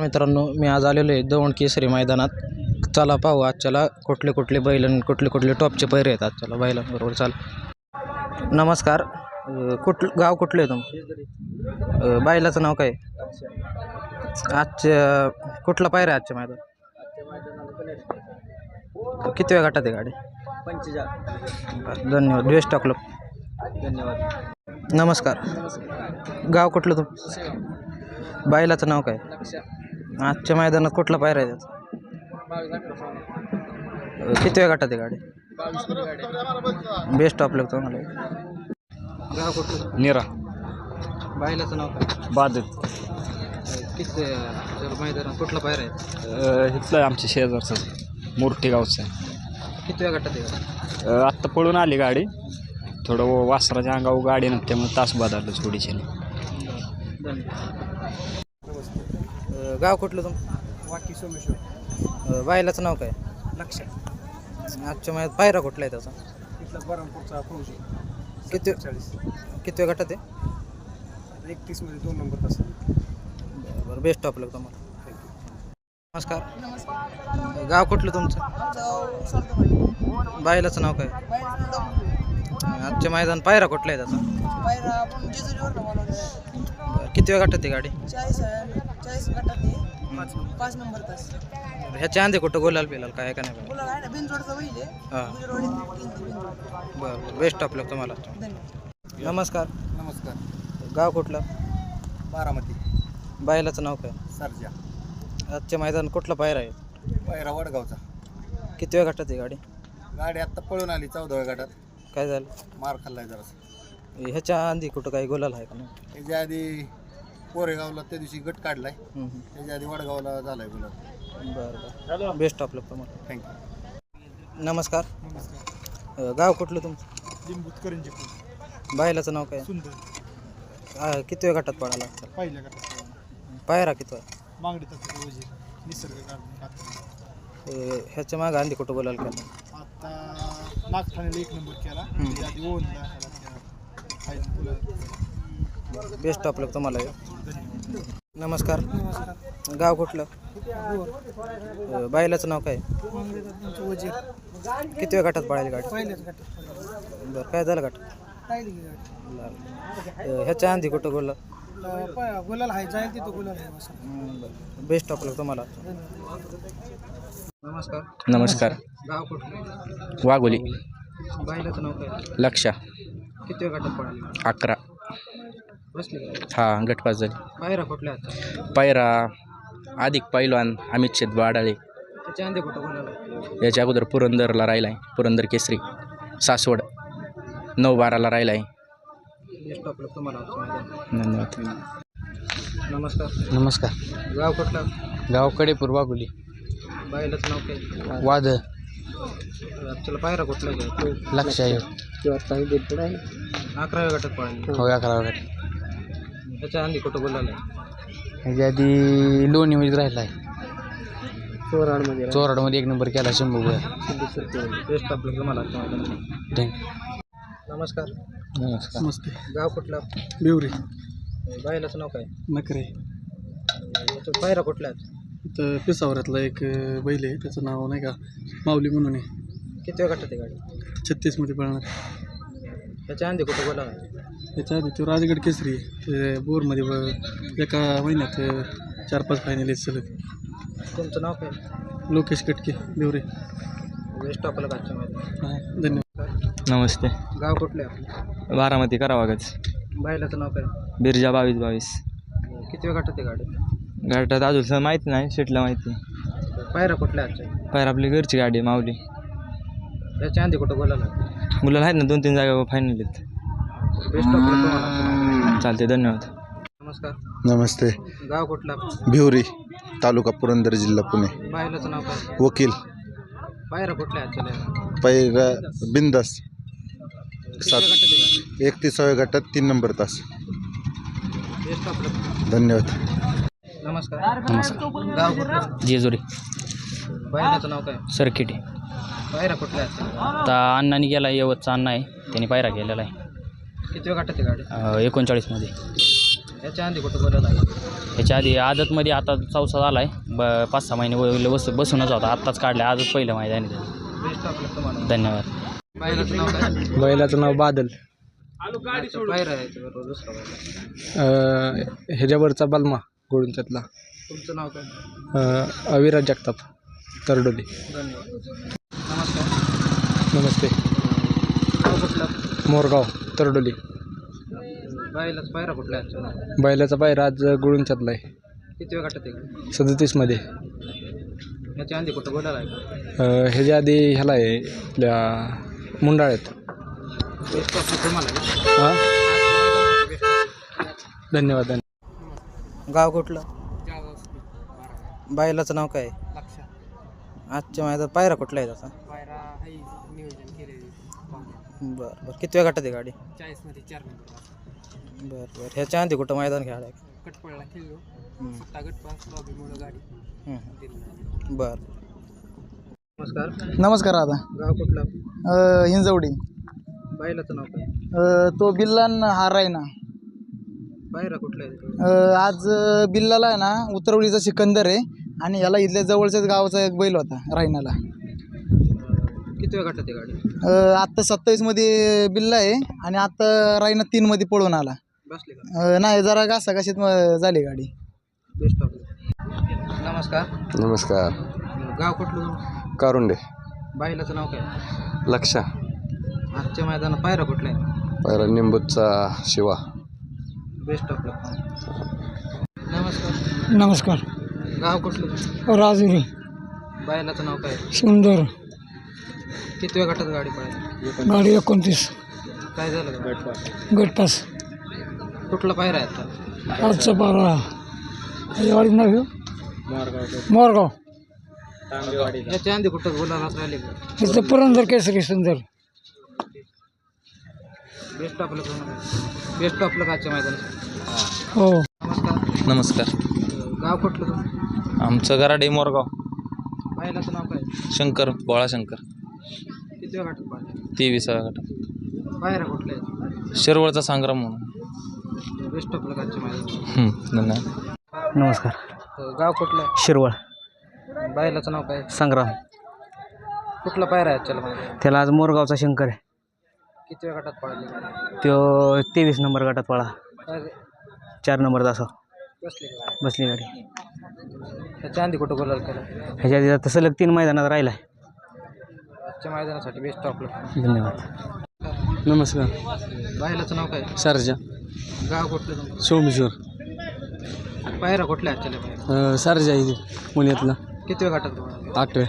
मित्रांनो मी आज आलेलो आहे दवण केसरी मैदानात. चला पाहू आजच्याला कुठले कुठले बैल आणि कुठले कुठले टॉपचे पैर आहेत आजच्याला बैलांबरोबर. चाल. नमस्कार. कुठलं कुठ गाव कुठलं आहे तुम बैलाचं नाव काय? आजच्या कुठला पायर आहे आजच्या मैदान किती वेळ गटात आहे गाडी? धन्यवाद. बेस्ट टाकलो धन्यवाद नमस्कार. गाव कुठलं तुम बैलाचं नाव काय? आजच्या मैदानात कुठला पायरा आहे त्याचा? किती वेळ गटात आहे गाडी? बेस्ट ऑफ लक चांगलं गाव कुठलं निरा. बैलाचं नाव काय? बाधित किती मैदानात कुठला पायरा आहे? इथलं आमच्या शेजारचं. मोर्टी गावचं आहे. किती वेळ गटात आहे आत्ता पळून आली गाडी. थोडं व- वासराच्या अंगावर गाडी नव्हती त्यामुळे तास बदललं थोडीशी. गाव कुठलं तुम वाकी सोमेश्वर. अं, बैलाचं नाव काय? लक्ष आजच्या महिन्यात पायरा कुठला आहे त्याचा? इथला बरमपूरचा फौजी. किती चाळीस किती वेळ गटात आहे? एकतीसमध्ये दोन नंबर तास बरं बेस्ट ऑफ लक तुम्हाला. नमस्कार. गाव कुठलं तुमचं? बायलाचं नाव काय? आजच्या मैदान पायरा कुठला आहे त्याचा? आपण जेजुरीवर किती वेळ आहे गाडी? चाळीस चाळीस गटात आहे पाच नंबर तास. ह्याच्या आधी कुठं गोलाल पिलाल काय का नाही? बोला आहे ना बिनजोडचा बैल आहे. हां. बरं बेस्ट ऑफ लक तुम्हाला. धन्यवाद. नमस्कार. नमस्कार. गाव कुठलं? बारामती. बायलाचं नाव काय? सरजा. आजच्या मैदान कुठला पायरा आहे? पायरा वडगावचा. किती वेळ गटात आहे गाडी? गाडी आत्ता पळून आली चौदाव्या गाडात काय झालं? मार खाल्लाय जरासा. ह्याच्या आधी कुठं काही गोलाल आहे का नाही? त्याच्या आधी कोरेगावला त्या दिवशी गट काढलाय. त्याच्या आधी वडगावला झालाय गुलाब. बरं बरं. बेस्ट ऑफ लक तुम्हाला. थँक्यू नमस्कार. नमस्कार. अ, गाव कुठलं तुमचं? लिंबूत करंजी बायलाचं नाव काय? सुंदर. किती वेळ गटात पडायला पहिल्या पायरा किती आहे? मागणी तत्व रोजी. निसर्ग अ, ह्याच्या मागं आधी कुठं बोलायला का? आता नागठाण्याला एक नंबर केला. हम्म. त्याच्या आधी ओनला बेस्ट ऑफ लक तुम्हाला नमस्कार. गाव कुठलं? अ, बायलाचं नाव काय? वजीर किती वेळ गटात पडायला गाडी? पहिल्याच बरं काय झालं गाठ राहिली की गाडी ह्याच्या आधी कुठं बोलला अं, प- गुलाल? आहे जाईल तिथं गुलाल आहे असं बेस्ट ऑफ लक तुम्हाला. नमस्कार. नमस्कार. गाव कुठलं? वाघोली. बायलाचं नाव काय? लक्षा. किती वेळ गटात पडायला अकरा. बसली? हा गटपास झाली पायरा कुठल्या पायरा अधिक पैलवान अमित शेत बाडाळे. त्याच्या कुठं याच्या अगोदर पुरंदरला राहिला आहे पुरंदर केसरी. सासवड नऊ बाराला राहिला आहे तुम्हाला. धन्यवाद. नमस्कार. नमस्कार. गाव कुठला? गावकडे पूर्वागुली बायलाचं नाव काय? वाद चला पायरा कुठला घ्या लक्ष आहे अकराव्या गटात पळाली. हो अकरा गट ह्याच्या आधी कुठं बोलायला ह्याच्या आधी लोणीमध्ये राहिला आहे. चोराडमध्ये चोराडमध्ये एक नंबर केला शंभू बेस्ट लक तुम्हाला आजच्या मैदानात. थँक्यू नमस्कार. नमस्कार. नमस्ते. गाव कुठला? बिवरी. बायलाचं नाव काय? नकरे. याचं पायरा कुठला आहेत? इथं पिसावरातला एक बैल आहे. त्याचं नाव नाही का? माऊली म्हणून आहे. किती वेळ गटात आहे गाडी? छत्तीसमध्ये पळणार. ह्याच्या आधी कुठं बोलायला त्याच्या आधी तो राजगड केसरी. ते बोरमध्ये ब- एका महिन्यात चार पाच फायनल आहेत सलग. तुमचं नाव काय? लोकेश कटके ऑफ लक आजच्या मैदानात. हां धन्यवाद. नमस्ते. गाव कुठलं आहे आपलं? बारामती करावागच. बायलाचं नाव काय? बिरजा बावीस बावीस. किती वेळ गटात आहे गाडी? गाठात अजून माहिती नाही शेटला माहिती आहे पायरा कुठल्या आजच्या? पायर आपली घरची गाडी आहे, माऊली. ह्याच्या आधी कुठं बोलायला मुलं आहेत ना दोन तीन जागा फायनल आहेत. बेस्ट ऑफ लक तुम्हाला. चालते धन्यवाद. नमस्कार. नमस्ते. गाव कुठला? भिवरी तालुका पुरंदर जिल्हा पुणे. बायलाचं नाव काय? वकील. पायरा कुठल्या पैरा बिंदास. सात. एकतीसाव्या गटात तीन नंबर तास. बेस्ट ऑफ लक धन्यवाद. नमस्कार. नमस्कार. गाव कुठलं? जेजुरी. बायलाचं नाव काय? सर्किट पायरा कुठल्या आता अण्णाने गेला यवतचा अण्णा आहे. त्यांनी पायरा केलेला आहे. किती वेळ आहे गाडी? एकोणचाळीसमध्ये ह्याच्या आधी कुठं बोलायला ह्याच्या आधी आदतमध्ये आता चौसा झाला आहे ब पाच सहा महिने व- बस बसूनच होता. आत्ताच काढले. आजच पहिलं मैदान आहे त्याचं. बेस्ट तुम्हाला. धन्यवाद. बैलाचं नाव काय? बैलाचं नाव बादल. बाहेर आहे याच्याबरोबर दुसरा बैल ह्याच्यावरचा बलमा गोळूंच्यातला. तुमचं नाव काय? अविराज जगताप तरडोली. धन्यवाद. नमस्कार. नमस्ते. नाव कुठलं? मोरगाव. तरडोली. बैलाच पायरा कुठला आहे? बैलाचा पायरा आज गुळूंच्यातला आहे. किती वेळ आहे? सदतीसमध्ये. याच्या आधी कुठं आहे का? अं, ह्याच्या आधी ह्याला आहे आपल्या मुंडाळ्यात. बेस्ट तुम्हाला हां? धन्यवाद धन्यवाद. गाव कुठलं? बैलाचं नाव काय? आजच्या मैदानात पायरा कुठला आहे त्याचा? बरं बरं. किती वेळ आहे गाडी? चाळीसमध्ये चार नंबर बरं बरं. ह्याच्या आधी कुठं मैदान खेळायला आहे? कटपळला खेळलो. हम्म. सत्ता गटपास प्रॉब्लेममुळे गाडी हम्म. दिली. बरं. नमस्कार. नमस्कार दादा गाव कुठलं? अ, हिंजवडी. बैलाचं नाव काय? अ, तो बिल्लान हार आहे ना. पायरा कुठला आहे अ, आज बिल्लाला आहे ना उतरवडीचा सिकंदर आहे. आणि याला इथल्या जवळच्याच गावाचा एक बैल होता रायनाला. किती वेळ गाठत आहे गाडी? आत्ता सत्तावीसमध्ये बिल्ला आहे आणि आत्ता रायना तीनमध्ये पळून आला. बसले का? अ, नाही जरा घासाघाशीत म- झाली गाडी. बेस्ट ऑफ नमस्कार. नमस्कार. गाव कुठलं? कारुंडे. बैलाचं नाव काय? लक्षा. आजच्या मैदानात पायरा कुठला आहे? पायरा निंबूचा शिवा. बेस्ट ऑफ नमस्कार. नमस्कार. गाव कुठलं? राजुरी बैलाचं नाव काय? सुंदर. किती वेळ गाठत गाडी पळायला गाडी एकोणतीस. काय झालं का? गटपास कुठला पायरा आहे आता? आजचा बारा गाडी नाव मोरगाव. याच्या आधी कुठं बोलायला राहिले का? इथं पुरंदर केसरी सुंदर. Best of luck best of luck आजच्या मैदानात. हो. नमस्कार. नमस्कार. गाव कुठलं तुम्ही आमचं गराडे मोरगाव. बैलाचं नाव काय? शंकर बोळा शंकर किती गट पायरा कुठला आहे शिरवळचा संग्राम म्हणून. बेस्ट ऑफ हं, धन्यवाद. नमस्कार. गाव कुठलं? आहे? शिरवळ. बैलाचं नाव काय? संग्राम. कुठला पायरा आहे मैदानात त्याला आज मोरगावचा शंकर आहे. किती वेळ गाठत पाहिजे तो तेवीस नंबर गटात पळा. चार नंबर तासा बसले गाडी. त्याच्या आधी कुठं बोलायला केलं? ह्याच्या आधी आता सलग तीन मैदानात राहिला आहे आजच्या मैदानासाठी बेस्ट ऑफ लक धन्यवाद. नमस्कार. बैलाचं नाव काय? सरजा. गाव कुठलं तुमचं? सोमेश्वर पायरा कुठला आहे आजच्या? सरजा इथे पुण्यातला. किती वेळ तुम्हाला? आठव्या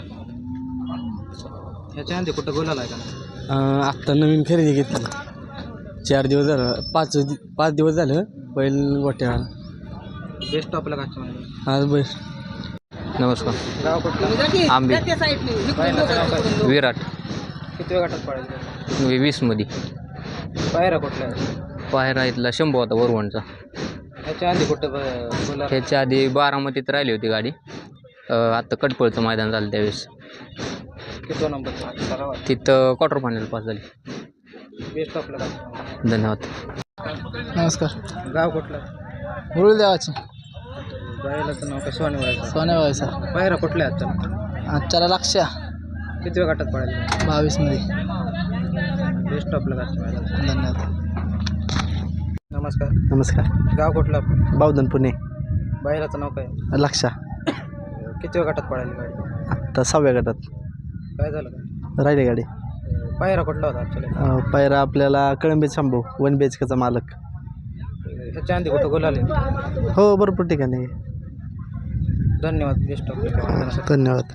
ह्याच्या आधी कुठं बोलायला आहे का? आत्ता नवीन खरेदी घेतली. चार दिवस झालं पाच दि पाच दिवस झालं बैल गोट्या बेस्ट ऑफ लक आजच्या मैदानात. आज बैल नमस्कार. गाव कुठलं? आंबे. विराट. किती वेळ गाठत पाहिजे वीसमध्ये. पायरा कुठला आहे पायरा इथला शंभू होता वरवणचा. ह्याच्या आधी कुठं ब- बोला ह्याच्या आधी बारामतीत राहिली होती गाडी. अं, आत्ता कटपळचं मैदान झालं त्यावेळेस. किती नंबर सरावा तिथं क्वार्टर फायनल पास झाली. बेस्ट ऑफ लक धन्यवाद. नमस्कार. गाव कुठलं? हुळू देवाचे बैलाचं नाव काय? सोने व्हायचं सोन्याबाईचा पायरा कुठला आहे आजच्या आजच्याला लक्ष्या. किती वेळ गाठत पाहिजे बावीसमध्ये. बेस्ट आजच्या मैदानात धन्यवाद. नमस्कार. नमस्कार. गाव कुठलं बावधन पुणे. बैलाचं नाव काय? लक्षा किती वेळ गाठत पडायला गाडी? आत्ता सहाव्या गटात. काय झालं राहिली गाडी. पायरा कुठला होता ॲक्च्युली अं, पायरा आपल्याला Kalambe Shambhu one B H केचा मालक. ह्याच्या आधी कुठं बोलाले हो भरपूर ठिकाणी धन्यवाद बेस्ट ऑफ धन्यवाद.